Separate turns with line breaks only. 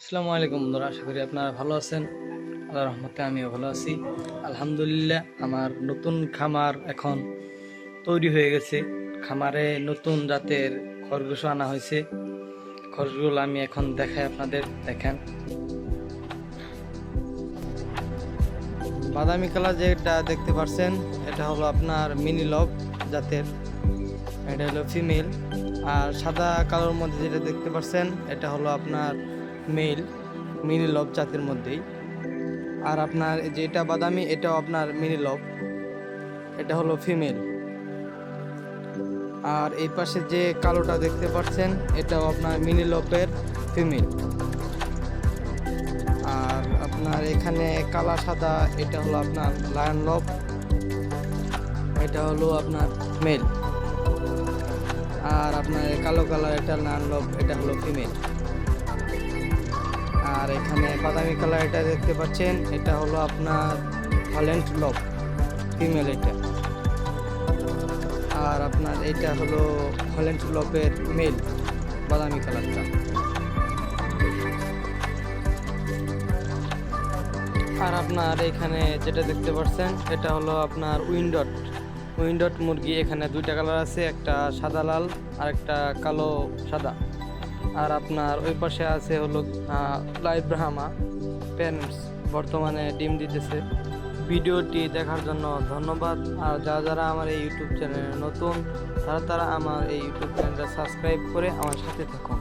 আসসালামু আলাইকুম বন্ধুরা, আশা করি আপনারা ভালো আছেন। আল্লাহ রহমতে আমিও ভালো আছি। আলহামদুলিল্লাহ, আমার নতুন খামার এখন তৈরি হয়ে গেছে। খামারে নতুন জাতের খরগোশ আনা হয়েছে। খরগোশগুলো আমি এখন দেখাই আপনাদের, দেখেন। বাদামি কালার যেটা দেখতে পাচ্ছেন এটা হলো আপনার মিনি লব জাতের। এটা হলো ফিমেল। আর সাদা কালোর মধ্যে যেটা দেখতে পাচ্ছেন এটা হলো আপনার মেল মিনি লব জাতের মধ্যেই। আর আপনার যেটা বাদামি, এটাও আপনার মিনি লব এটা হলো ফিমেল আর এই পাশে যে কালোটা দেখতে পাচ্ছেন, এটাও আপনার মিনি লবের ফিমেল আর আপনার এখানে কালা, সাদা, এটা হলো আপনার লায়ন লব এটা হলো আপনার মেল আর আপনার কালো কালার, এটা লায়ন লব এটা হলো ফিমেল আর এখানে বাদামি কালার এটা দেখতে পাচ্ছেন, এটা হলো আপনার হল্যান্ড লব ফিমেল এটা। আর আপনার এটা হলো হল্যান্ড লবের মেল বাদামি কালারটা। আর আপনার এখানে যেটা দেখতে পাচ্ছেন, এটা হলো আপনার উইন্ডট উইন্ডট মুরগি, এখানে দুইটা কালার আছে, একটা সাদা লাল আর একটা কালো সাদা। আর আপনার ওই পাশে আছে হলো লাইভ ব্রাহামা প্যান্টস বর্তমানে ডিম দিতেছে। ভিডিওটি দেখার জন্য ধন্যবাদ। আর যারা যারা আমার এই ইউটিউব চ্যানেলে নতুন, তারা তারা আমার এই ইউটিউব চ্যানেলটা সাবস্ক্রাইব করে আমার সাথে থাকুন।